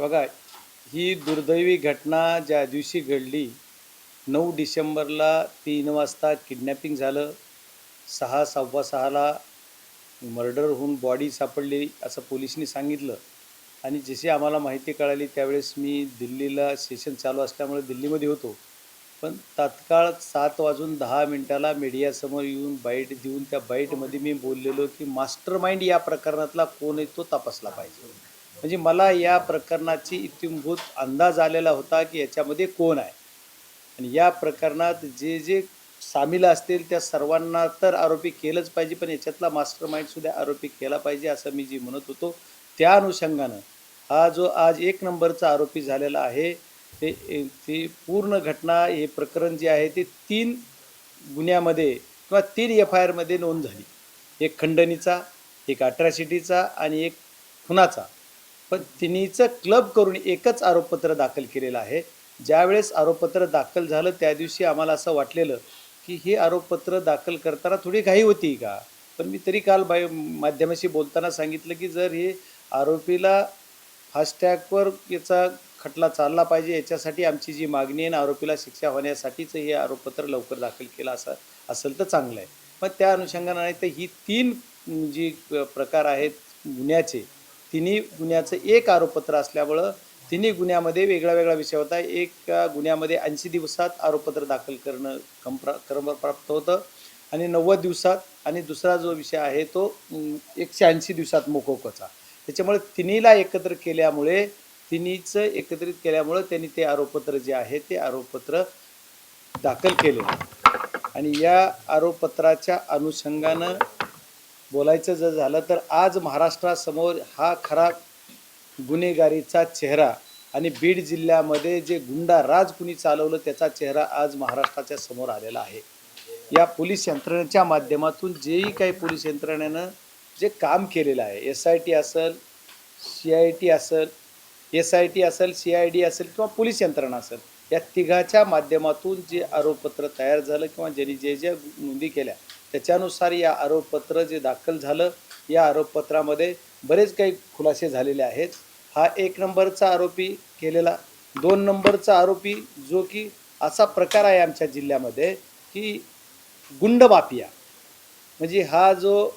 बघा ही दुर्दैवी घटना ज्या दिवशी घडली नऊ डिसेंबरला तीन वाजता किडनॅपिंग झालं. सहा सव्वा सहाला मर्डर होऊन बॉडी सापडली असं पोलिसांनी सांगितलं. आणि जशी आम्हाला माहिती कळाली त्यावेळेस मी दिल्लीला सेशन चालू असल्यामुळे दिल्लीमध्ये होतो. पण तात्काळ सात वाजून दहा मिनिटाला मीडियासमोर येऊन बाईट देऊन त्या बाईटमध्ये मी बोललेलो की मास्टर माइंड या प्रकरणातला कोण आहे तो तपासला पाहिजे. म्हणजे मला या प्रकरणाची इतिमभूत अंदाज आलेला होता की याच्यामध्ये कोण आहे. आणि या प्रकरणात जे जे सामील असतील त्या सर्वांना तर आरोपी केलंच पाहिजे पण याच्यातला मास्टर माइंडसुद्धा आरोपी केला पाहिजे असं मी जी म्हणत होतो. त्या अनुषंगानं हा जो आज एक नंबरचा आरोपी झालेला आहे ते ती पूर्ण घटना हे प्रकरण जे आहे ते तीन गुन्ह्यामध्ये किंवा तीन एफ आय आरमध्ये नोंद झाली. एक खंडणीचा एक अट्रॅसिटीचा आणि एक खुनाचा. पण तिन्हीचं क्लब करून एकच आरोपपत्र दाखल केलेलं आहे. ज्यावेळेस आरोपपत्र दाखल झालं त्या दिवशी आम्हाला असं वाटलेलं की हे आरोपपत्र दाखल करताना थोडी घाई होती का? पण मी तरी काल बाय माध्यमाशी बोलताना सांगितलं की जर हे आरोपीला फास्टॅगवर याचा खटला चालला पाहिजे याच्यासाठी आमची जी मागणी आहे ना आरोपीला शिक्षा होण्यासाठीच हे आरोपपत्र लवकर दाखल केलं असं असेल तर चांगलं आहे. मग त्या अनुषंगाने तर ही तीन जी प्रकार आहेत गुन्ह्याचे तिन्ही गुन्ह्याचं एक आरोपपत्र असल्यामुळं तिन्ही गुन्ह्यामध्ये वेगळा वेगळा विषय होता. एक गुन्ह्यामध्ये ऐंशी दिवसात आरोपपत्र दाखल करणं कंप्रा क्रमप्राप्त होतं आणि नव्वद दिवसात आणि दुसरा जो विषय आहे तो एकशे ऐंशी दिवसात मोकोकचा. त्याच्यामुळे तिन्हीला एकत्र केल्यामुळे तिन्हीचं एकत्रित केल्यामुळं त्यांनी ते आरोपपत्र जे आहे ते आरोपपत्र दाखल केले. आणि या आरोपपत्राच्या अनुषंगानं बोलायचं जर झालं तर आज महाराष्ट्रासमोर हा खरा गुन्हेगारीचा चेहरा आणि बीड जिल्ह्यामध्ये जे गुंडा राज कुणी चालवलं त्याचा चेहरा आज महाराष्ट्राच्या समोर आलेला आहे. या पोलीस यंत्रणेच्या माध्यमातून जेही काही पोलीस यंत्रणेनं जे काम केलेलं आहे एस आय टी असेल सी आय टी असेल एस आय टी असेल सी आय डी असेल किंवा पोलीस यंत्रणा असेल या तिघाच्या माध्यमातून जे आरोपपत्र तयार झालं किंवा ज्यांनी जे ज्या नोंदी केल्या त्याच्यानुसार या आरोपपत्र जे दाखल झालं या आरोपपत्रामध्ये बरेच काही खुलासे झालेले आहेत. हा एक नंबरचा आरोपी केलेला दोन नंबरचा आरोपी जो की असा प्रकार आहे आमच्या जिल्ह्यामध्ये की गुंड माफिया म्हणजे हा जो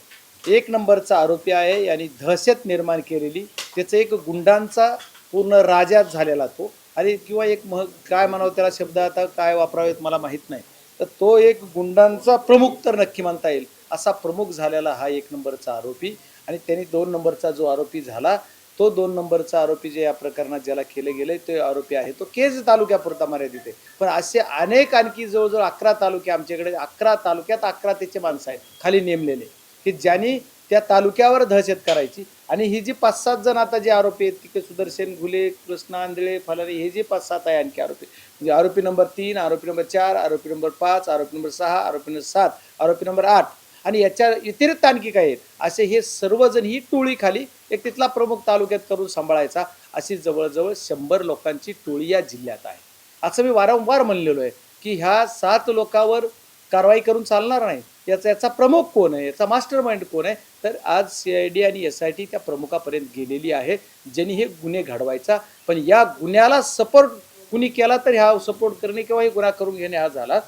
एक नंबरचा आरोपी आहे यांनी दहशत निर्माण केलेली त्याचं एक गुंडांचा पूर्ण राजाच झालेला तो. आणि किंवा एक मह काय म्हणावं त्याला शब्द आता काय वापरावेत मला माहीत नाही. तर तो एक गुंडांचा प्रमुख तर नक्की म्हणता येईल. असा प्रमुख झालेला हा एक नंबरचा आरोपी आणि त्यांनी दोन नंबरचा जो आरोपी झाला तो दोन नंबरचा आरोपी जे या प्रकरणात ज्याला केले गेले तो आरोपी आहे. तो केज तालुक्यापुरता मर्यादित आहे. पण असे अनेक आणखी जवळजवळ अकरा तालुके आमच्याकडे अकरा तालुक्यात अकरा त्याचे माणसं आहेत खाली नेमलेले. की ज्यांनी त्या तालुक्यावर दहशत करायची आणि ही जी पाच सात जण आता जे आरोपी आहेत तिथे सुदर्शन घुले कृष्णा आंधळे फलारी हे जे पाच सात आहे आणखी आरोपी म्हणजे आरोपी नंबर तीन आरोपी नंबर चार आरोपी नंबर पाच आरोपी नंबर सहा आरोपी नंबर सात आरोपी नंबर आठ. आणि याच्या व्यतिरिक्त आणखी काय आहेत? असे हे सर्वजण ही टोळी खाली एक तिथला प्रमुख तालुक्यात करून सांभाळायचा अशी जवळजवळ शंभर लोकांची टोळी या जिल्ह्यात आहे. असं मी वारंवार म्हणलेलो आहे की ह्या सात लोकांवर कारवाई करून चालणार नाही. याचा याचा प्रमुख कोण आहे? याचा मास्टर माइंड कोण आहे? तर आज सी आय डी आणि एस आय टी त्या प्रमुखापर्यंत गेलेली आहे ज्यांनी हे गुन्हे घडवायचा. पण या गुन्ह्याला सपोर्ट कुणी केला तर ह्या सपोर्ट करणे किंवा हे गुन्हा करून घेणे हा झाला.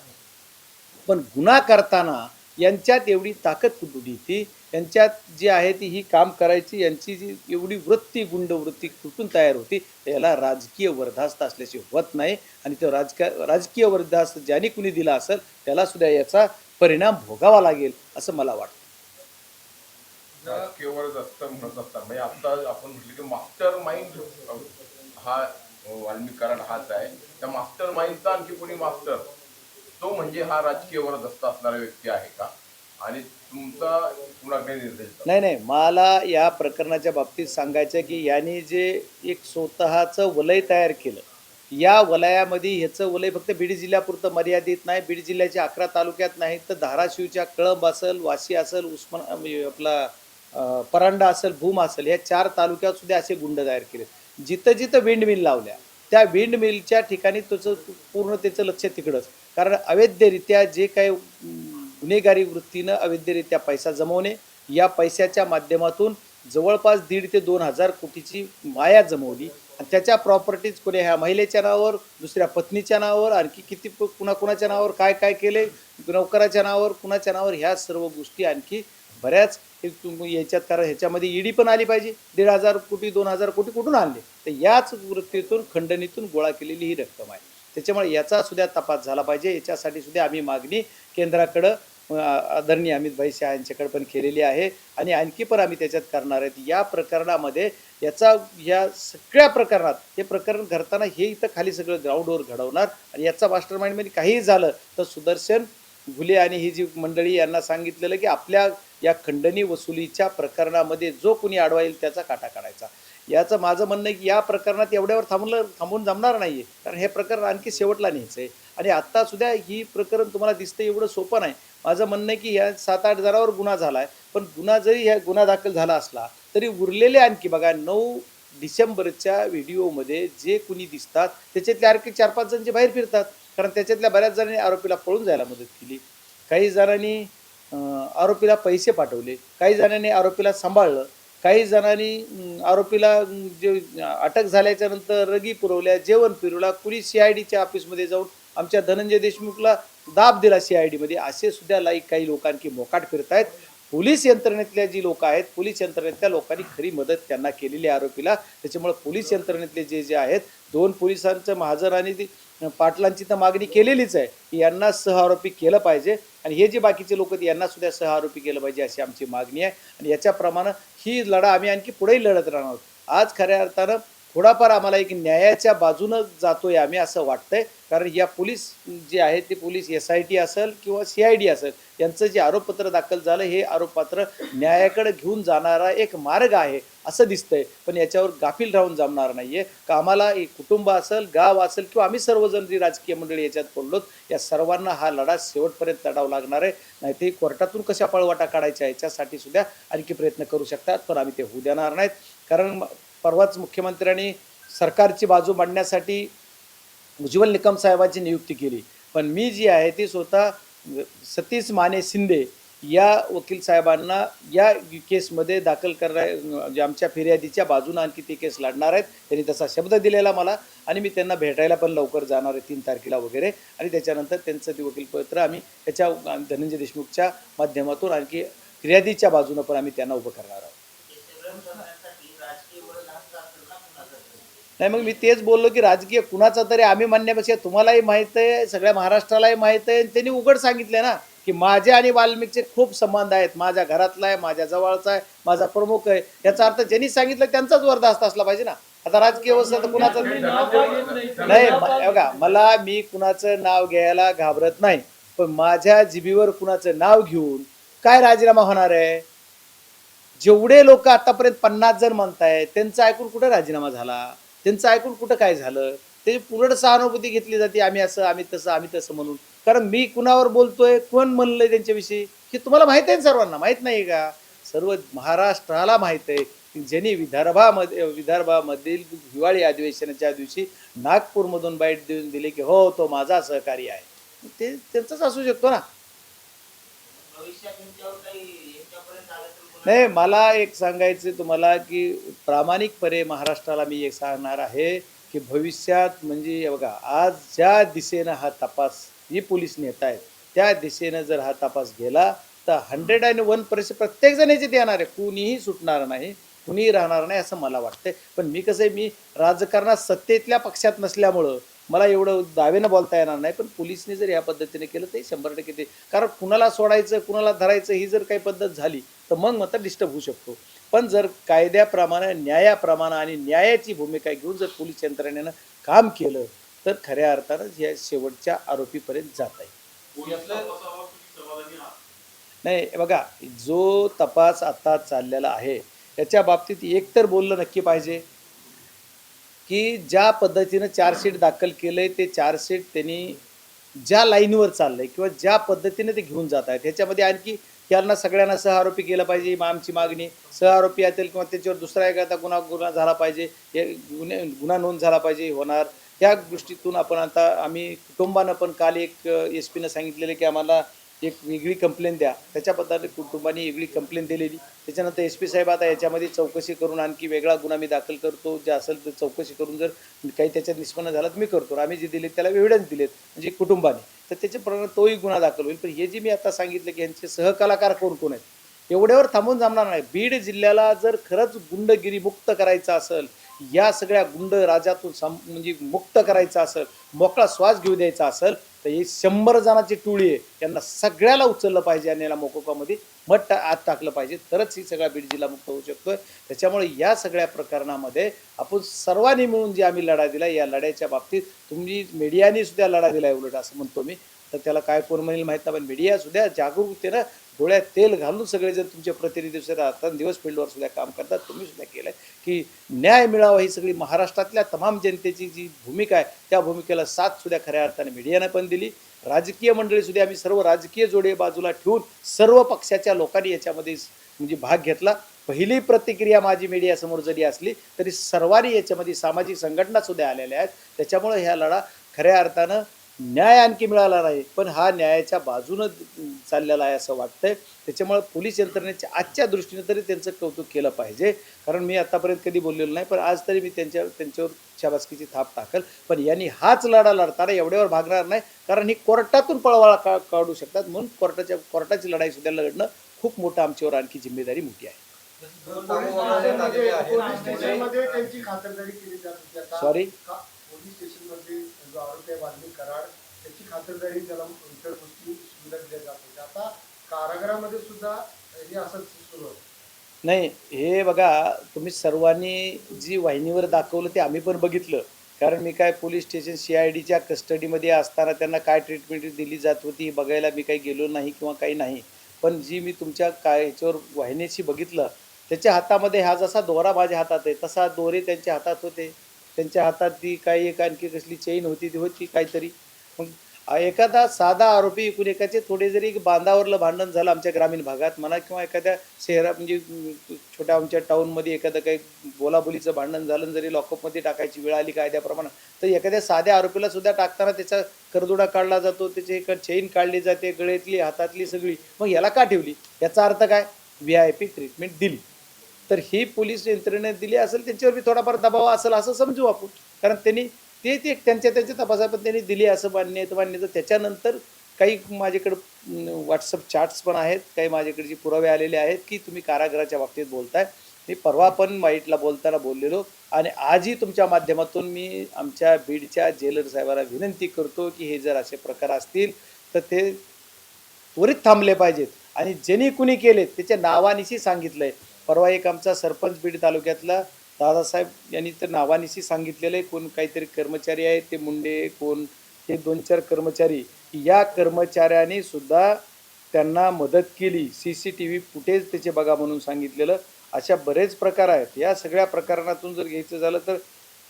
पण गुन्हा करताना यांच्यात एवढी ताकद कुठून ती यांच्यात जी आहे ती ही काम करायची यांची जी एवढी वृत्ती गुंड वृत्ती कुठून तयार होती याला राजकीय वर्धास्त असल्याचे होत नाही. आणि तो राजकीय राजकीय वर्धास्त ज्याने कुणी दिला असेल त्याला सुद्धा याचा परिणाम भोगावा लागेल असं मला वाटतं. राजकीय वर्धास्त म्हणत असतात म्हणजे आता आपण म्हटलं की मास्टर माइंड हा हो, वाल्मिक कराड हाच आहे. त्या मास्टर माइंडचा आणखी कोणी मास्टर? तो म्हणजे हा राजकीय असता असणारा व्यक्ती आहे का? आणि तुमचा कुणाकडे निर्देश नाही नाही मला या प्रकरणाच्या बाबतीत सांगायचं की यांनी जे एक स्वतःचं वलय तयार केलं या वलयामध्ये ह्याचं वलय फक्त बीड जिल्ह्यापुरतं मर्यादित नाही. बीड जिल्ह्याच्या अकरा तालुक्यात नाही तर धाराशिवच्या कळंब असेल वाशी असेल उस्मान म्हणजे आपला परांडा असेल भूम असेल या चार तालुक्यात सुद्धा असे गुंड तयार केले जिथं जिथं विंड मिल लावल्या त्या विंड मिलच्या ठिकाणी त्याचं पूर्ण त्याचं लक्ष तिकडंच. कारण अवैधरित्या जे काही गुन्हेगारी वृत्तीनं अवैधरित्या पैसा जमवणे या पैशाच्या माध्यमातून जवळपास दीड ते दोन हजार कोटीची माया जमवली. आणि त्याच्या प्रॉपर्टीज कोणी ह्या महिलेच्या नावावर दुसऱ्या पत्नीच्या नावावर आणखी किती प- कुणा कुणाच्या नावावर काय काय केले नोकराच्या नावावर कुणाच्या नावावर ह्या सर्व गोष्टी आणखी बऱ्याच हे तुम- याच्यात कारण ह्याच्यामध्ये ईडी पण आली पाहिजे. दीड हजार कोटी दोन हजार कोटी कुठून आणले? तर याच वृत्तीतून खंडणीतून गोळा केलेली ही रक्कम आहे. त्याच्यामुळे याचा सुद्धा तपास झाला पाहिजे. याच्यासाठी सुद्धा आम्ही मागणी केंद्राकडं आदरणीय अमितभाई शहा यांच्याकडे पण केलेली आहे. आणि आणखी पण आम्ही त्याच्यात करणार आहेत. या प्रकरणामध्ये याचा या सगळ्या प्रकरणात हे प्रकरण करताना हे इथं खाली सगळं ग्राउंडवर घडवणार. आणि याचा मास्टर माइंडमध्ये काहीही झालं तर सुदर्शन घुले आणि ही जी मंडळी यांना सांगितलेलं की आपल्या या खंडणी वसुलीच्या प्रकरणामध्ये जो कोणी आडवा येईल त्याचा काटा काढायचा. याचं माझं म्हणणं आहे की या प्रकरणात एवढ्यावर थांबलं थांबून जमणार नाही आहे कारण हे प्रकरण आणखी शेवटला न्यायचं आहे. आणि आत्तासुद्धा ही प्रकरण तुम्हाला दिसतं एवढं सोपं नाही. माझं म्हणणं आहे की या सात आठ हजारावर गुन्हा झाला आहे पण गुन्हा जरी ह्या गुन्हा दाखल झाला असला तरी उरलेले आणखी बघा नऊ डिसेंबरच्या व्हिडिओमध्ये जे कुणी दिसतात त्याच्यातले आणखी चार पाच जण जे बाहेर फिरतात. कारण त्याच्यातल्या बऱ्याच जणांनी आरोपीला पळून जायला मदत केली. काही जणांनी आरोपीला पैसे पाठवले. काही जणांनी आरोपीला सांभाळलं. काही जणांनी आरोपीला जे अटक झाल्याच्यानंतर रगी पुरवल्या जेवण फिरवला. कुणी सी आय डीच्या ऑफिसमध्ये जाऊन आमच्या धनंजय देशमुखला दाब दिला सी आय डीमध्ये. असे सुद्धा लाईक काही लोकांची मोकाट फिरतायत. पोलीस यंत्रणेतल्या जी लोक आहेत पोलीस यंत्रणेतल्या लोकांनी खरी मदत त्यांना केलेली आहे आरोपीला. त्याच्यामुळे पोलीस यंत्रणेतले जे जे आहेत दोन पोलिसांचं महाजर आणि पाटलांची तर मागणी केलेलीच आहे की यांना सहआरोपी केलं पाहिजे आणि हे जे बाकीचे लोक यांना सुद्धा सहआरोपी केलं पाहिजे अशी आमची मागणी आहे. आणि याच्याप्रमाणे ही लढा आम्ही आणखी पुढेही लढत राहणार आहोत. आज खऱ्या अर्थानं थोडाफार आम्हाला एक न्यायाच्या बाजूनं जातोय आम्ही असं वाटतंय. कारण या पोलीस जे आहेत ते पोलीस एस आय टी असेल किंवा सी आय डी असेल यांचं जे आरोपपत्र दाखल झालं हे आरोपपत्र न्यायाकडे घेऊन जाणारा एक मार्ग आहे असं दिसतंय. पण याच्यावर गाफील राहून जमणार नाहीये. का आम्हाला एक कुटुंब असेल गाव असेल किंवा आम्ही सर्वजण जी राजकीय मंडळी याच्यात पडलोत या सर्वांना हा लढा शेवटपर्यंत लढावा लागणार आहे. नाही ते कोर्टातून कशा पळवाटा काढायच्या याच्यासाठी सुद्धा आणखी प्रयत्न करू शकतात पण आम्ही ते होऊ देणार नाहीत. कारण परवाच मुख्यमंत्र्यांनी सरकारची बाजू मांडण्यासाठी उज्ज्वल निकम साहेबांची नियुक्ती केली. पण मी जी आहे ती स्वतः सतीश माने शिंदे या वकील साहेबांना या केसमध्ये दाखल करा म्हणजे आमच्या फिर्यादीच्या बाजूनं आणखी ती केस लढणार आहेत. त्यांनी तसा शब्द दिलेला मला आणि मी त्यांना भेटायला पण लवकर जाणार आहे तीन तारखेला वगैरे. आणि त्याच्यानंतर त्यांचं ते वकीलपत्र आम्ही त्याच्या धनंजय देशमुखच्या माध्यमातून आणखी फिर्यादीच्या बाजूनं पण आम्ही त्यांना उभं करणार आहोत. नाही मग मी तेच बोललो की राजकीय कुणाचा तरी आम्ही म्हणण्यापेक्षा तुम्हालाही माहीत आहे सगळ्या महाराष्ट्रालाही माहीत आहे. त्यांनी उघड सांगितलं ना की माझे आणि वाल्मिकचे खूप संबंध आहेत. माझ्या घरातला आहे माझ्या जवळचा आहे माझा प्रमुख आहे. याचा अर्थ ज्यांनी सांगितलं त्यांचाच वरदास्त असला पाहिजे ना. आता राजकीय अवस्था तर कुणाचं नाही बघा मला मी कुणाचं नाव घ्यायला घाबरत नाही. पण माझ्या जिबीवर कुणाचं नाव घेऊन काय राजीनामा होणार आहे? जेवढे लोक आतापर्यंत पन्नास जण म्हणतायत त्यांचं ऐकून कुठं राजीनामा झाला? त्यांचं ऐकून कुठं काय झालं? त्याची पुरड सहानुभूती घेतली जाते आम्ही असं आम्ही तसं आम्ही तसं म्हणून. कारण मी कुणावर बोलतोय कोण म्हणलंय त्यांच्याविषयी हे तुम्हाला माहीत आहे सर्वांना? माहीत नाही का? सर्व महाराष्ट्राला माहीत आहे की ज्यांनी विदर्भामध्ये विदर्भामधील हिवाळी अधिवेशनाच्या दिवशी नागपूरमधून बाईट देऊन दिले की हो तो माझा सहकारी आहे. ते त्यांचंच असू शकतो ना. नाही मला एक सांगायचं तुम्हाला की प्रामाणिकपणे महाराष्ट्राला मी एक सांगणार आहे की भविष्यात म्हणजे बघा आज ज्या दिशेनं हा तपास जी पोलीस नेत आहेत त्या दिशेनं जर हा तपास गेला तर हंड्रेड अँड वन पर्सेंट प्रत्येक जण याच्यात येणार आहे. कुणीही सुटणार नाही कुणीही राहणार नाही असं मला वाटतंय. पण मी कसं आहे मी राजकारणात सत्तेतल्या पक्षात नसल्यामुळं मला एवढं दावेनं बोलता येणार नाही पण पोलिसने जर या पद्धतीने केलं तर शंभर टक्के ते कारण कुणाला सोडायचं कुणाला धरायचं ही जर काही पद्धत झाली तर मग मात्र डिस्टर्ब होऊ शकतो. पण जर कायद्याप्रमाणे न्यायाप्रमाणे आणि न्यायाची भूमिका घेऊन जर पोलीस यंत्रणेनं काम केलं तर खऱ्या अर्थानं या शेवटच्या आरोपीपर्यंत जात आहे. नाही बघा जो तपास आता चाललेला आहे याच्या बाबतीत एक तर बोललं नक्की पाहिजे की ज्या पद्धतीनं चार्जशीट दाखल केलंय ते चार्जशीट त्यांनी ज्या लाईनवर चाललंय किंवा ज्या पद्धतीने ते घेऊन जात आहेत ह्याच्यामध्ये आणखी यांना सगळ्यांना सह आरोपी केलं पाहिजे आमची मागणी. सह आरोपी असेल किंवा त्याच्यावर दुसरा एखादा गुन्हा गुन्हा झाला पाहिजे हे गुन्हे गुन्हा नोंद झाला पाहिजे होणार. त्या दृष्टीतून आपण आता आम्ही कुटुंबानं पण काल एक एस पीनं सांगितलेलं की आम्हाला एक वेगळी कंप्लेंट द्या. त्याच्याबद्दल कुटुंबाने वेगळी कंप्लेंट दिलेली. त्याच्यानंतर एस पी साहेब आता याच्यामध्ये चौकशी करून आणखी वेगळा गुन्हा मी दाखल करतो. जे असेल तर चौकशी करून जर काही त्याच्यात निष्पन्न झाला तर मी करतो. आम्ही जे दिले त्याला एव्हिडन्स दिलेत म्हणजे कुटुंबाने. तर त्याच्या प्रमाणे तोही गुन्हा दाखल होईल. पण हे जे मी आता सांगितलं की यांचे सहकलाकार कोण कोण आहेत? एवढ्यावर थांबून जमणार नाही. बीड जिल्ह्याला जर खरंच गुंडगिरी मुक्त करायचं असेल या सगळ्या गुंड राजातून सम म्हणजे मुक्त करायचं असेल मोकळा श्वास घेऊ द्यायचा असेल तर ही शंभर जणांची टोळी आहे. यांना सगळ्याला उचललं पाहिजे आणि याला मोकोकामध्ये मठ टा आत टाकलं पाहिजे. तरच ही सगळा बीड जिल्हा मुक्त होऊ शकतो त्याच्यामुळे या सगळ्या प्रकरणामध्ये आपण सर्वांनी मिळून जे आम्ही लढा दिला या लढ्याच्या बाबतीत तुम्ही मीडियाने सुद्धा लढा दिला उलट असं म्हणतो मी. तर त्याला काय कोण म्हणेल माहीत नाही पण मीडिया सुद्धा जागरूकतेनं डोळ्यात तेल घालून सगळे जर तुमचे प्रतिनिधी सुद्धा दिवस फील्डवर सुद्धा काम करतात. तुम्ही सुद्धा केलं की न्याय मिळावा ही सगळी महाराष्ट्रातल्या तमाम जनतेची जी भूमिका आहे त्या भूमिकेला साथ सुद्धा खऱ्या अर्थाने मीडियानं पण दिली. राजकीय मंडळी सुद्धा आम्ही सर्व राजकीय जोडे बाजूला ठेवून सर्व पक्षाच्या लोकांनी याच्यामध्ये म्हणजे भाग घेतला. पहिली प्रतिक्रिया माझी मीडियासमोर जरी असली तरी सर्वांनी याच्यामध्ये सामाजिक संघटना सुद्धा आलेल्या आहेत. त्याच्यामुळे ह्या लढा खऱ्या अर्थानं न्याय आणखी मिळाला नाही. पण हा न्यायाच्या बाजूनं चाललेला आहे असं वाटतंय. त्याच्यामुळे पोलीस यंत्रणेच्या आजच्या दृष्टीने तरी त्यांचं कौतुक केलं पाहिजे. कारण मी आतापर्यंत कधी बोललेलो नाही पण आज तरी मी त्यांच्या त्यांच्यावर शाबासकीची थाप टाकल. पण यांनी हाच लढा लढताना एवढ्यावर भागणार नाही. कारण ही कोर्टातून पळवाळा का काढू शकतात. म्हणून कोर्टाच्या कोर्टाची लढाई सुद्धा लढणं खूप मोठं आमच्यावर आणखी जिम्मेदारी मोठी आहे. दोन जो आरोपी आहे वाल्मिक कराड त्याची खातरदारी त्याला इतर गोष्टी सुविधा दिल्या जात होत्या. आता कारागृहामध्ये सुद्धा हे असंच सुरू होतं नाही हे बघा तुम्ही सर्वांनी जी वाहिनीवर दाखवलं ते आम्ही पण बघितलं. कारण मी काय पोलीस स्टेशन सी आय डीच्या कस्टडीमध्ये असताना त्यांना काय ट्रीटमेंट दिली जात होती बघायला मी काही गेलो नाही किंवा काही नाही. पण जी मी तुमच्या काय ह्याच्यावर वाहिनीशी बघितलं त्याच्या हातामध्ये हा जसा दोरा माझ्या हातात आहे तसा दोरे त्यांच्या हातात होते. त्यांच्या हातात ती काही एक आणखी कसली चेन होती ती होती काहीतरी. मग एखादा साधा आरोपी एकूण एकाचे थोडे जरी बांधावरलं भांडण झालं आमच्या ग्रामीण भागात म्हणा किंवा एखाद्या शहरात म्हणजे छोट्या आमच्या टाऊनमध्ये एखादं काही बोलाबोलीचं भांडण झालं जरी लॉकअपमध्ये टाकायची वेळ आली कायद्याप्रमाणे तर एखाद्या साध्या आरोपीला सुद्धा टाकताना त्याचा करदुडा काढला जातो त्याचे एक चेन काढली जाते गळ्यातली हातातली सगळी. मग याला का ठेवली? याचा अर्थ काय? व्ही आय पी ट्रीटमेंट दिली. तर ही पोलीस यंत्रणेने दिली असेल त्यांच्यावर बी थोडाफार दबाव असेल असं समजू आपण. कारण त्यांनी ते ते त्यांच्या त्यांच्या तपासापण त्यांनी दिली असं मान्य आहे मान्य तर त्याच्यानंतर काही माझ्याकडं व्हॉट्सअप चार्ट्स पण आहेत काही माझ्याकडे जे पुरावे आलेले आहेत की तुम्ही कारागृहाच्या बाबतीत बोलताय. मी परवा पण वाईटला बोलताना बोललेलो आणि आजही तुमच्या माध्यमातून मी आमच्या बीडच्या जेलर साहेबांना विनंती करतो की हे जर असे प्रकार असतील तर ते त्वरित थांबले पाहिजेत. आणि ज्यांनी कुणी केलेत त्याच्या नावानिशी आहे परवा एक आमचा सरपंच बीड तालुक्यातला दादासाहेब यांनी तर नावानिशी सांगितलेलं आहे कोण काहीतरी कर्मचारी आहेत ते मुंडे कोण हे दोन चार कर्मचारी या कर्मचाऱ्यांनी सुद्धा त्यांना मदत केली. C C T V footage त्याचे बघा म्हणून सांगितलेलं. अशा बरेच प्रकार आहेत. या सगळ्या प्रकरणातून जर घ्यायचं झालं तर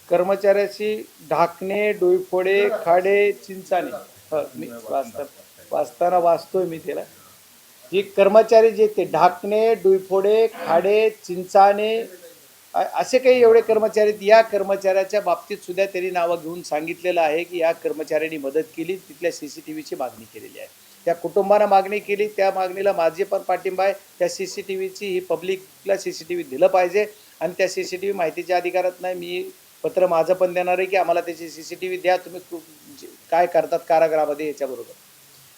कर्मचाऱ्याशी ढाकणे डोईफोडे खाडे चिंचाने मी वाचता वाचताना वाचतोय मी त्याला. जे कर्मचारी जे ते ढाकणे डुईफोडे खाडे चिंचाणे असे काही एवढे कर्मचारी या कर्मचाऱ्याच्या बाबतीत सुद्धा त्यांनी नावं घेऊन सांगितलेलं आहे की या कर्मचाऱ्यांनी मदत केली तिथल्या सी सी टी व्हीची मागणी केलेली आहे. त्या कुटुंबानं मागणी केली त्या मागणीला माझे पण पाठिंबा आहे. त्या सी सी टी व्हीची ही पब्लिकला सी सी टी व्ही दिलं पाहिजे आणि त्या सी सी टी व्ही माहितीच्या अधिकारात नाही मी पत्र माझं पण देणार आहे की आम्हाला त्याची सी सी टी व्ही द्या तुम्ही म्हणजे काय करतात कारागृहामध्ये याच्याबरोबर.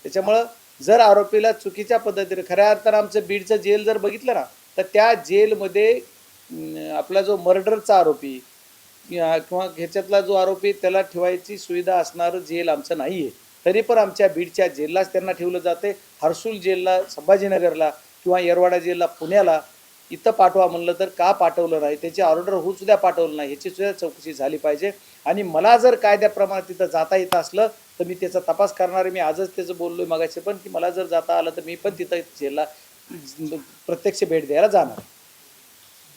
त्याच्यामुळं जर आरोपीला चुकीच्या पद्धतीने खऱ्या अर्थानं आमचं बीडचं जेल जर बघितलं ना तर त्या जेलमध्ये आपला जो मर्डरचा आरोपी किंवा ह्याच्यातला जो आरोपी त्याला ठेवायची सुविधा असणारं जेल आमचं नाही आहे तरी पण आमच्या बीडच्या जेललाच त्यांना ठेवलं जाते हर्सुल जेलला संभाजीनगरला किंवा येरवाडा जेलला पुण्याला इथं पाठवा म्हणलं तर का पाठवलं नाही? त्याची ऑर्डर होऊन सुद्धा पाठवलं नाही. ह्याची सुद्धा चौकशी झाली पाहिजे. आणि मला जर कायद्याप्रमाणे तिथं जाता येत असलं तर मी त्याचा तपास करणार आहे. मी आजच त्याचं बोललोय मगाशी पण की मला जर जाता आलं तर मी पण तिथं जेलला प्रत्यक्ष भेट द्यायला जाणार.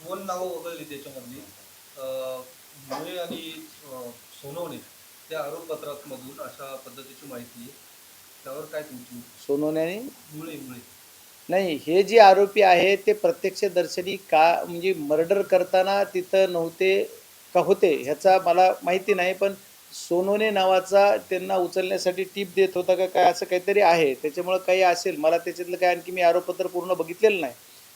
दोन नावं वगळली त्याच्यामधली. मुळे आणि सोनवणे त्या आरोपपत्रात मधून अशा पद्धतीची माहिती आहे. त्यावर काय तुमची सोनवण्याने मुळे मुळे. नाही हे जे आरोपी आहे ते प्रत्यक्षदर्शनी का म्हणजे मर्डर करताना तिथं नव्हते का होते? ह्याचा मला माहिती नाही पण सोनोने नावाचा त्यांना उचलण्यासाठी टीप देत होता का काय असं काहीतरी आहे. त्याच्यामुळं काही असेल. मला त्याच्यातलं काय आणखी मी आरोपपत्र पूर्ण बघितलेलं नाही.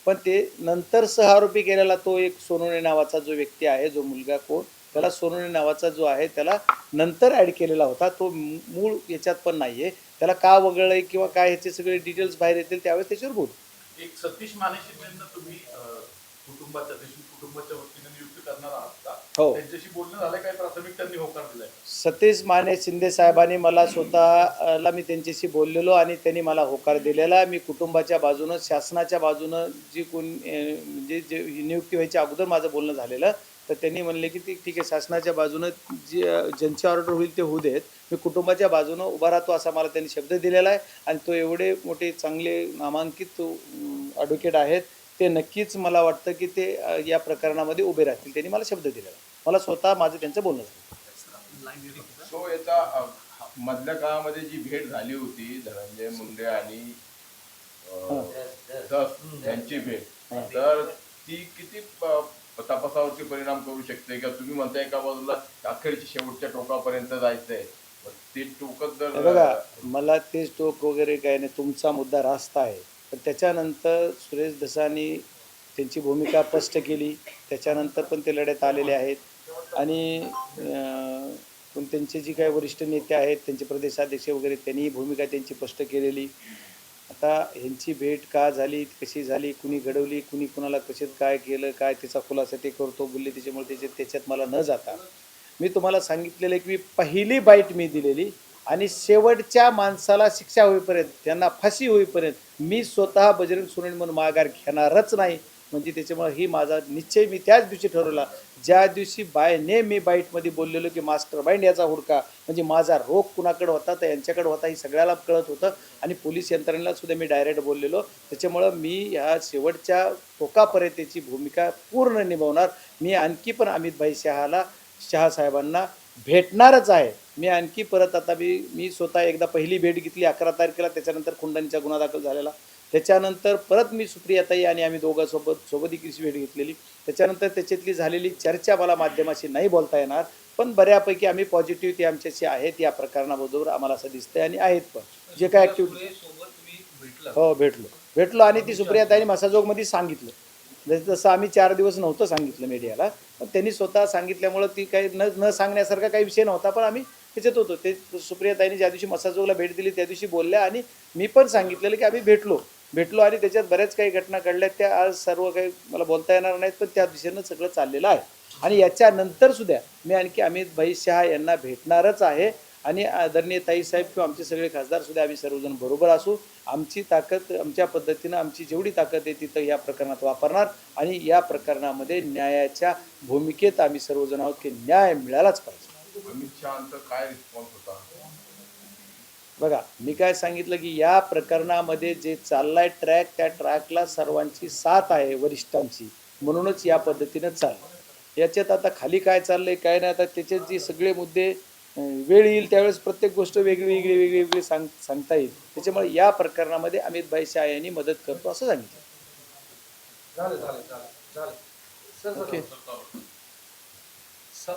पण ते नंतर सहआरोपी केलेला तो एक सोनोने नावाचा जो व्यक्ती आहे जो मुलगा कोण त्याला सोनोने नावाचा जो आहे त्याला नंतर ॲड केलेला होता. तो मूळ याच्यात पण नाही आहे त्याला का वगळलंय किंवा काय ह्याचे सगळे डिटेल्स बाहेर येतील त्यावेळेस त्याच्यावर बोलू. एक सतीश माने तुम्ही कुटुंबाच्या कुटुंबाच्या वतीने नियुक्त करणार आहात. हो. त्यांच्याशी बोलणं झालंय काय प्राथमिक त्यांनी होकार दिलाय. सतीश माने शिंदे साहेबांनी मला स्वतःला मी त्यांच्याशी बोललेलो आणि त्यांनी मला होकार दिलेला. मी कुटुंबाच्या बाजूनं शासनाच्या बाजूनं जी कोण म्हणजे जे नियुक्ती व्हायच्या अगोदर माझं बोलणं झालेलं तर त्यांनी म्हणले की ती ठीक आहे शासनाच्या बाजूनं जी ज्यांची ऑर्डर होईल ते होऊ देत. मी कुटुंबाच्या बाजूनं उभा राहतो असा मला त्यांनी शब्द दिलेला आहे आणि तो एवढे मोठे चांगले नामांकित तो ॲडव्होकेट आहेत. ते नक्कीच मला वाटतं की ते या प्रकरणामध्ये उभे राहतील. त्यांनी मला शब्द दिलेला. मला स्वतः माझं त्यांचं बोलणं झालं. सो याचा मधल्या काळामध्ये जी भेट झाली होती धनंजय मुंडे आणि अ, दस यांची भेट तर ती किती तपासावरती परिणाम करू शकते? का तुम्ही म्हणताय एका बाजूला अखेरच्या शेवटच्या टोकापर्यंत जायचंय. ते टोकत जर बघा मला तेच टोक वगैरे काय नाही. तुमचा मुद्दा रास्त आहे. पण त्याच्यानंतर सुरेश धसानी त्यांची भूमिका स्पष्ट केली. त्याच्यानंतर पण ते लढ्यात आलेले आहेत. आणि पण त्यांचे जी काही वरिष्ठ नेते आहेत त्यांचे प्रदेशाध्यक्ष वगैरे त्यांनी भूमिका त्यांची स्पष्ट केलेली. आता ह्यांची भेट का झाली कशी झाली कुणी घडवली कुणी कुणाला कशात काय केलं काय त्याचा खुलासा ते करतो बोलले त्याच्यामुळे त्याच्यात त्याच्यात मला न जाता. मी तुम्हाला सांगितलेलं आहे की मी पहिली बाईट मी दिलेली. आणि शेवटच्या माणसाला शिक्षा होईपर्यंत त्यांना फाशी होईपर्यंत मी स्वतः बजरंग सोनेरी म्हणून माघार घेणारच नाही. म्हणजे त्याच्यामुळे ही माझा निश्चय मी त्याच दिवशी ठरवला. ज्या दिवशी बायने मी बाईटमध्ये बोललेलो की मास्टर माइंड याचा हुडका म्हणजे माझा रोग कुणाकडे होता तर यांच्याकडे होता ही सगळ्याला कळत होतं. आणि पोलीस यंत्रणेला सुद्धा मी डायरेक्ट बोललेलो. त्याच्यामुळं मी ह्या शेवटच्या टोकापर्यंतची भूमिका पूर्ण निभावणार. मी आणखी पण अमितभाई शहाला शहा साहेबांना भेटणारच आहे. मी आणखी परत आता मी मी स्वतः एकदा पहिली भेट घेतली अकरा तारखेला त्याच्यानंतर खुंडांचा गुन्हा दाखल झालेला. त्याच्यानंतर परत मी सुप्रियाताई आणि आम्ही दोघांसोबत सोबत एकच भेट घेतलेली. त्याच्यानंतर त्याच्यातली झालेली चर्चा मला माध्यमाशी नाही बोलता येणार पण बऱ्यापैकी आम्ही पॉझिटिव्ह आमच्याशी आहेत या प्रकरणाबरोबर आम्हाला असं दिसतंय आणि आहेत पण. जे काय ॲक्टिव्हिटी हो भेटलो. भेटलो आणि ती सुप्रियाताईने मसाजोगमध्ये सांगितलं. जसं आम्ही चार दिवस नव्हतं सांगितलं मीडियाला त्यांनी स्वतः सांगितल्यामुळं ती काही न न सांगण्यासारखा काही विषय नव्हता पण आम्ही त्याच्यात होतो. ते सुप्रियाताईने ज्या दिवशी मसाजोगला भेट दिली त्या दिवशी बोलल्या आणि मी पण सांगितलेलं की आम्ही भेटलो. भेटलो आणि त्याच्यात बऱ्याच काही घटना घडल्या. त्या आज सर्व काही मला बोलता येणार नाहीत पण त्या दिशेनं सगळं चाललेलं आहे. आणि याच्यानंतर सुद्धा मी आणखी अमित भाई शहा यांना भेटणारच आहे. आणि आदरणीय ताईसाहेब किंवा आमचे सगळे खासदार सुद्धा आम्ही सर्वजण बरोबर असू. आमची ताकद आमच्या पद्धतीनं आमची जेवढी ताकद आहे तिथं या प्रकरणात वापरणार आणि या प्रकरणामध्ये न्यायाच्या भूमिकेत आम्ही सर्वजण आहोत की न्याय मिळालाच पाहिजे. अमित शहाचा काय रिस्पॉन्स होता? बघा मी काय सांगितलं की या प्रकरणामध्ये जे चाललाय ट्रॅक त्या ट्रॅकला सर्वांची साथ आहे वरिष्ठांची. म्हणूनच या पद्धतीनं चाललं याच्यात आता खाली काय चाललंय काय नाही आता त्याच्यात जे सगळे मुद्दे वेळ येईल त्यावेळेस प्रत्येक गोष्ट वेगळी वेगळी वेगळी वेगळी सांग सांगता येईल. त्याच्यामुळे या प्रकरणामध्ये अमित भाई शहा यांनी मदत करतो असं सांगितलं. ओके.